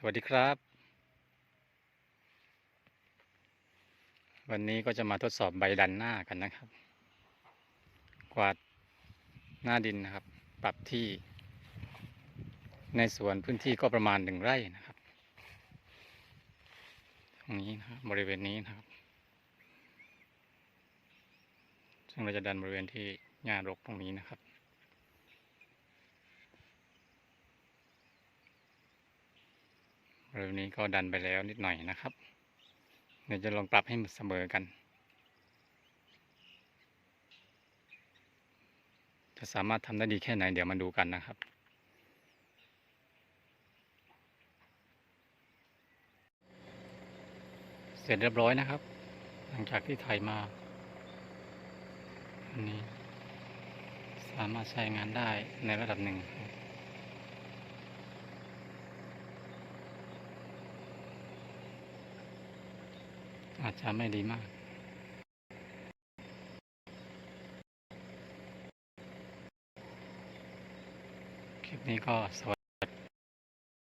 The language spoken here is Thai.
สวัสดีครับ วันนี้ก็จะมาทดสอบใบดันหน้ากันนะครับ กวาดหน้าดินนะครับ ปรับที่ ในสวนพื้นที่ก็ประมาณหนึ่งไร่นะครับ ตรงนี้นะครับบริเวณนี้นะครับ ซึ่งเราจะดันบริเวณที่หญ้ารกตรงนี้นะครับ ริเวณนี้ก็ดันไปแล้วนิดหน่อยนะครับ เดี๋ยวจะลองปรับให้มันเสมอกัน จะสามารถทำได้ดีแค่ไหนเดี๋ยวมาดูกันนะครับเสร็จเรียบร้อยนะครับ หลังจากที่ถ่ายมาอันนี้สามารถใช้งานได้ในระดับหนึ่งครับ อาจจะไม่ดีมาก คลิปนี้ก็สวัส